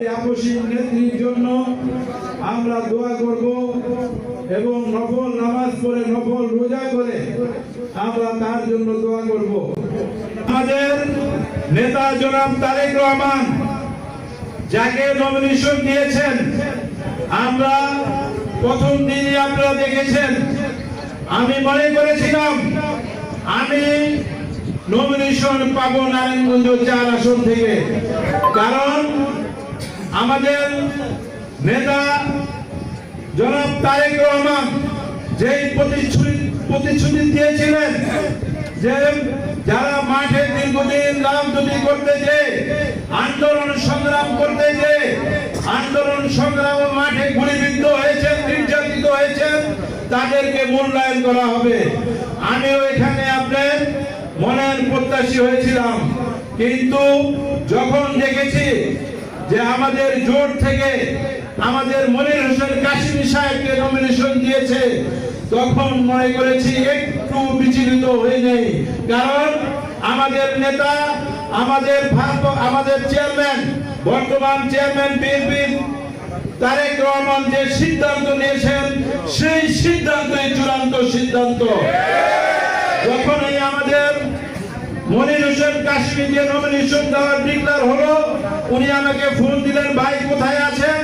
নেত্রীর জন্য আমরা দোয়া করব এবং নফল নামাজ পড়ে নফল রোজা করে আমরা তার জন্য দোয়া করব। আমাদের নেতা জনাব তারেক রহমান যাকে নমিনেশন দিয়েছেন, আমরা প্রথম দিনই আপনারা দেখেছেন, আমি মনে করেছিলাম আমি নমিনেশন পাবো নারায়ণগঞ্জ চার আসন থেকে। কারণ আমাদের নেতা জনাব তারেক রহমান যেই প্রতিশ্রুতি প্রতিশ্রুতি দিয়েছিলেন যে যারা মাঠে দীর্ঘদিন রাজনীতি করতে যে আন্দোলন সংগ্রাম করতে যে আন্দোলন সংগ্রাম মাঠে গুলিবিদ্ধ হয়েছেন, নির্যাতিত হয়েছেন, তাদেরকে মূল্যায়ন করা হবে। আমিও এখানে আপনার মনের প্রত্যাশী হয়েছিলাম। কিন্তু যখন দেখেছি যে আমাদের জোট থেকে আমাদের মনির হোসেন কাশিমি সাহেবকে নমিনেশন দিয়েছে, তখন মনে করেছি একটু বিচলিত হয়ে নেই। কারণ আমাদের নেতা, আমাদের আমাদের চেয়ারম্যান বর্তমান চেয়ারম্যান বিএনপি তারেক রহমান যে সিদ্ধান্ত নিয়েছেন, সেই সিদ্ধান্তই চূড়ান্ত সিদ্ধান্ত। যখন এই আমাদের মনির হোসেন কাশ্মীর যে নমিনেশন দেওয়ার ডিক্লার হলো। উনি আমাকে ফোন দিলেন, ভাই, কোথায় আছেন?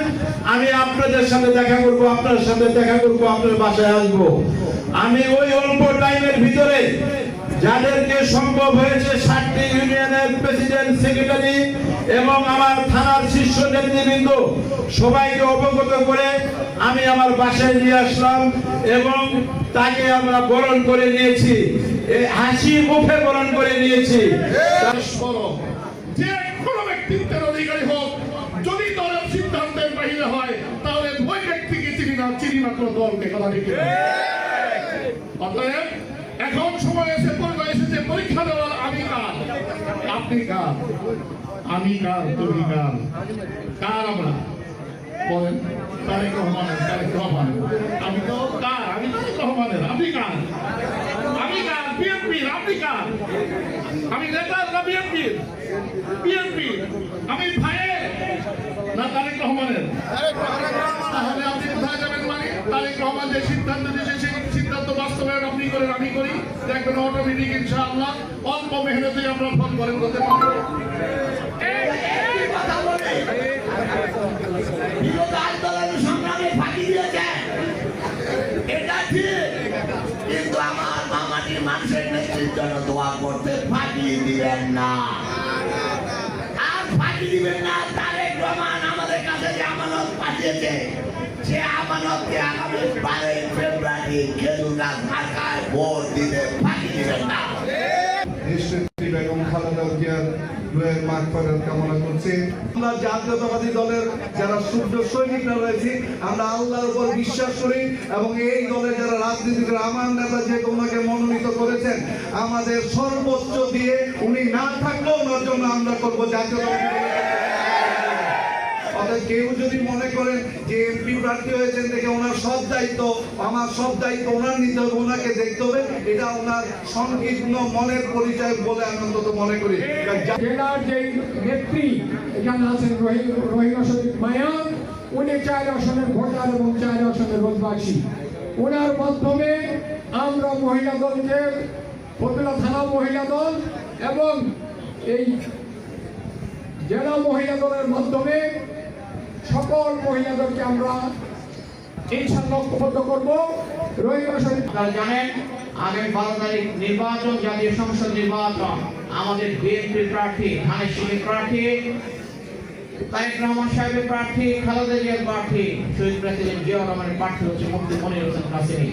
আমি আপনাদের সাথে দেখা করব, আপনার সাথে দেখা করব, আপনার বাসায় আসব। আমি ওই অল্প টাইমের ভিতরে যাদেরকে সম্ভব হয়েছে ষাটটি ইউনিয়নের প্রেসিডেন্ট, সেক্রেটারি এবং আমার থানার শীর্ষ নেতৃবৃন্দ সবাইকে অবগত করে আমি আমার বাসায় নিয়ে আসলাম এবং তাকে আমরা বরণ করে নিয়েছি। হাসি মুখে বরণ করে নিয়েছি। যে কোনো ব্যক্তিত্বের অধিকারী হোক যদি দলের সিদ্ধান্তের বাহিরে হয় তাহলে ওই ব্যক্তিকে চিনি না চিনি মাত্র দলকে কথা ঠিক অতএব এখন সময় এসে পরিবার এসেছে পরীক্ষা দেওয়ার আমি কার? আপনি কার? আমি কার? তুমি কার? কার আমরা? বলেন তারেক রহমানের তারেক রহমানের। আমি তো কার? আমি রহমানের। কার? আমি কার? বিএনপির কার আমি নেতার না বিএনপির বিএনপি আমি ভাইয়ের না তারেক রহমানের? তাহলে আপনি কোথায় যাবেন মানে? তারেক রহমান যে সিদ্ধান্ত দিয়েছে, সেই সিদ্ধান্ত বাস্তবায়ন আপনি করেন, আমি করি। দেখবেন অটোমেটিক ইনশাআল্লাহ। অল্প মেহনতে আমরা ফল করেন করতে পারব। মানুষের নেত্রীর জন্য দোয়া করতে ফাঁকি দিবেন না আর ফাঁকি দিবেন না তারেক রহমান আমাদের কাছে যে আমানত পাঠিয়েছে সে আমানতকে আগামী বারোই ফেব্রুয়ারি খেজুর গাছ ভোট দিতে ফাঁকি দিবেন না বেগম খালেদা জিয়ার যারা রয়েছি, আমরা আল্লাহর উপর বিশ্বাস করি এবং এই যারা রাজনীতি আমার মনোনীত করেছেন, আমাদের সর্বোচ্চ দিয়ে উনি না থাকলেও ওনার জন্য আমরা করব জাতীয়তাবাদী কেউ যদি মনে করেন যে এমপি প্রার্থী হয়েছেন দেখে ওনার সব দায়িত্ব, আমার সব দায়িত্ব ওনার নিতে হবে, ওনাকে দেখতে হবে, এটা ওনার সংকীর্ণ মনের পরিচয় বলে আমি অন্তত মনে করি। জেলার যে নেত্রী, এখানে আছেন উনি চার আসনের ভোটার এবং চার আসনের রোজবাসী ওনার মাধ্যমে আমরা মহিলা দলকে ফতুল্লা থানা মহিলা দল এবং এই জেলা মহিলা দলের মাধ্যমে সকল মহিলাদেরকে আমরা ইনশাল্লাহ ঐক্যবদ্ধ করব। রহিমা শরীফ জানেন আগামী বারো তারিখ নির্বাচন জাতীয় সংসদ নির্বাচন আমাদের বিএনপি প্রার্থী ধানের সিংহের প্রার্থী তারেক রহমান সাহেবের প্রার্থী খালেদা জিয়ার প্রার্থী শহীদ প্রেসিডেন্ট জিয়াউর রহমানের প্রার্থী হচ্ছে মুক্তি মনির হোসেন কাসেমি।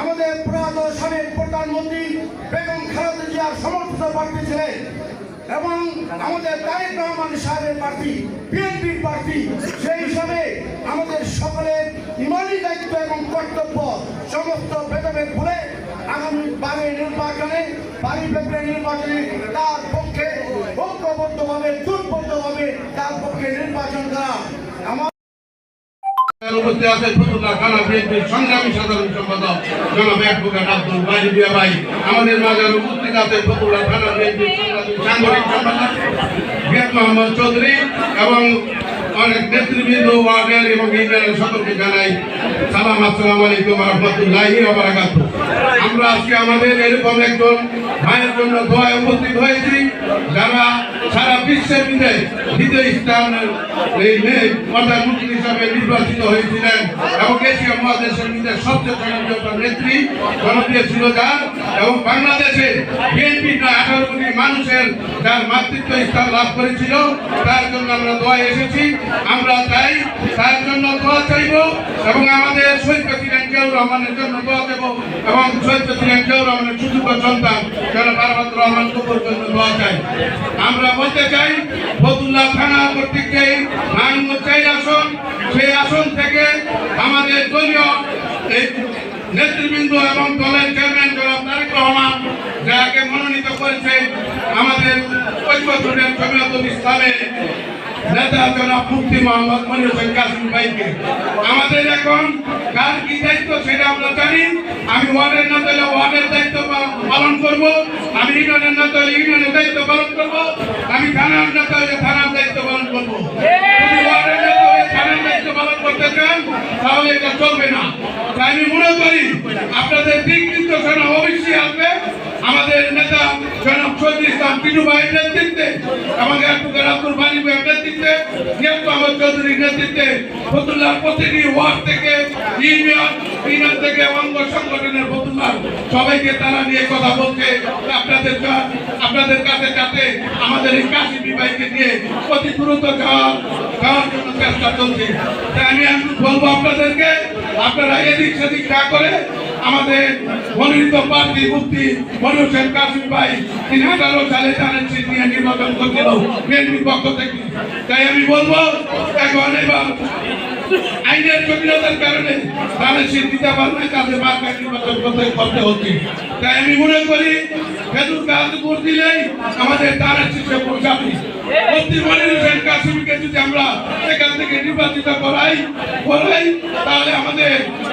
আমাদের পুরাতন সাবেক প্রধানমন্ত্রী বেগম খালেদা জিয়ার সমর্থিত প্রার্থী ছিলেন। এবং আমাদের তারেক রহমান সাহেবের প্রার্থী, বিএনপির প্রার্থী, সেই হিসাবে আমাদের সকলের ইমানি দায়িত্ব এবং কর্তব্য সমস্ত ভেদাভেদ ভুলে আগামী বারে নির্বাচনে, বাড়ি ফেব্রুয়ারি নির্বাচনে তার পক্ষে ঐক্যবদ্ধভাবে জোটবদ্ধভাবে তার পক্ষে নির্বাচন করা। আমার উপস্থিত আছেন ফতুল্লাহ খানা বিএনপির সংগ্রামী সাধারণ সম্পাদক জনাব অ্যাডভোকেট আব্দুল বিয়া ভাই। আমাদের মাঝে উপস্থিত আছেন ফতুল্লাহ খানা বিএনপির সাংগঠনিক সম্পাদক মোহাম্মদ চৌধুরী এবং অনেক নেতৃবৃন্দ, ওয়ার্ডের এবং ইউনিয়নের সকলকে জানাই সালাম, আসসালামু আলাইকুম রহমতুল্লাহি আমরা আজকে আমাদের এরকম একজন ভাইয়ের জন্য দোয়ায় উপস্থিত হয়েছি, যারা সারা বিশ্বের মিলে দ্বিতীয় স্থানের এই মে- প্রধানমন্ত্রী হিসাবে নির্বাচিত হয়েছিলেন এবং এশিয়া মহাদেশের মধ্যে সবচেয়ে জনপ্রিয় নেত্রী, জনপ্রিয় ছিল যার এবং বাংলাদেশে বিএনপি আঠারো কোটি মানুষের যার মাতৃত্ব স্থান লাভ করেছিল। তার জন্য আমরা দোয়া এসেছি। আমরা তাই তার জন্য দোয়া চাইব এবং আমাদের প্রেসিডেন্ট রহমানের জন্য দোয়া দেব এবং শহীদ প্রেসিডেন্ট জিয়াউর রহমানের সন্তান যারা বারবাদ রহমান জন্য দোয়া চাই। আমরা বলতে চাই ফতুল্লাহ থানা কর্তৃক যে আসন, সেই আসন থেকে আমাদের দলীয় নেতৃবৃন্দ এবং দলের চেয়ারম্যান জনাব তারেক রহমান যাকে মনোনীত করেছে আমাদের ঐক্যজোটের জমিয়তুল ইসলামের নেতা জনাব মুফতি মোহাম্মদ মনির হোসেন কাসিম ভাইকে। আমাদের এখন কার কি দায়িত্ব সেটা আমরা জানি। আমি ওয়ার্ডের নেতা হলে ওয়ার্ডের দায়িত্ব পালন করব। আমি ইউনিয়নের নেতা হলে ইউনিয়নের দায়িত্ব পালন করব। আমি থানার নেতা হলে থানার দায়িত্ব পালন করব। ওয়ার্ডের নেতা হয়ে থানার দায়িত্ব পালন করতে চান, তাহলে এটা চলবে না। তাই আমি মনে করি আপনাদের দিক নির্দেশনা আমাদের নেতা জনাব শহীদ ইসলাম টিনু ভাইয়ের নেতৃত্বে, আমাদের অ্যাডভোকেট আব্দুল বাড়ি ভাইয়ের নেতৃত্বে নিয়াত আহমদ চৌধুরীর নেতৃত্বে, ফতুল্লার প্রতিটি ওয়ার্ড থেকে ইউনিয়ন ইউনিয়ন থেকে অঙ্গ সংগঠনের ফতুল্লার সবাইকে তারা নিয়ে কথা বলছে আপনাদের আপনাদের কাছে যাতে আমাদের এই কাশিমি ভাইকে নিয়ে অতি দ্রুত যাওয়ার যাওয়ার জন্য চেষ্টা চলছে। তাই আমি আমি বলব আপনাদেরকে, আপনারা এদিক সেদিক না করে আমাদের মনোনীত প্রার্থী মুক্তি মনোজ হোসেন কাসিম ভাই, তিনি আঠারো সালে নিয়ে নির্বাচন করছিল বিএনপির পক্ষ থেকে। তাই আমি বলব, এখন এবার আইনের জটিলতার কারণে তাদের দিতে পারবে তাদের বারবার নির্বাচন করতে করতে হচ্ছে। তাই আমি মনে করি খেদুর কাজ ভোট দিলেই আমাদের তারা শীর্ষে পৌঁছাবে। মন্ত্রী মনির যদি আমরা এখান থেকে নির্বাচিত করাই করাই, তাহলে আমাদের